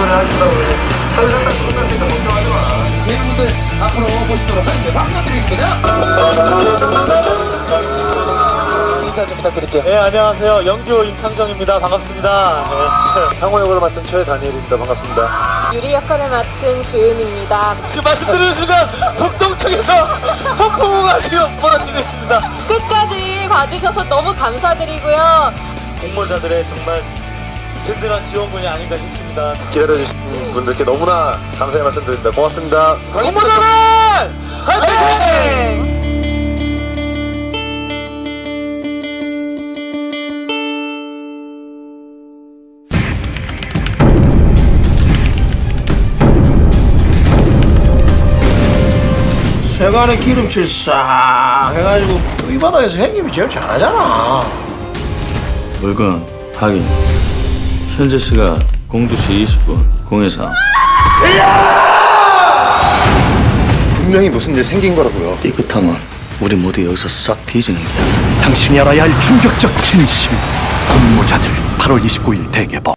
소리 하신다고. 설레 딱 끝났으니까 걱정하지 마. 여러분들 앞으로 모시도록 하겠습니다. 박수 부탁드리겠습니다. 인사 좀 부탁드릴게요. 네 안녕하세요 영규 임창정입니다 반갑습니다 네. 상호 역을 맡은 최다니엘입니다. 반갑습니다. 유리 역할을 맡은 조윤입니다. 지금 말씀드리는 순간 북동쪽에서 폭풍우가 지금 벌어지고 있습니다 끝까지 봐주셔서 너무 감사드리고요. 공모자들의 정말 든든한 지원군이 아닌가 싶습니다 기다려주신 분들께 너무나 감사의 말씀 드립니다. 고맙습니다. 공모자들 화이팅! 세간에 기름칠 싹 해가지고 이 바닥에서 형님이 제일 잘하잖아. 물건 확인. 현재 시각 02시 20분 023. 분명히 무슨 일 생긴 거라고요. 삐끗하면 우리 모두 여기서 싹 뒤지는 거야. 당신이 알아야 할 충격적 진심. 공모자들 8월 29일 대개봉.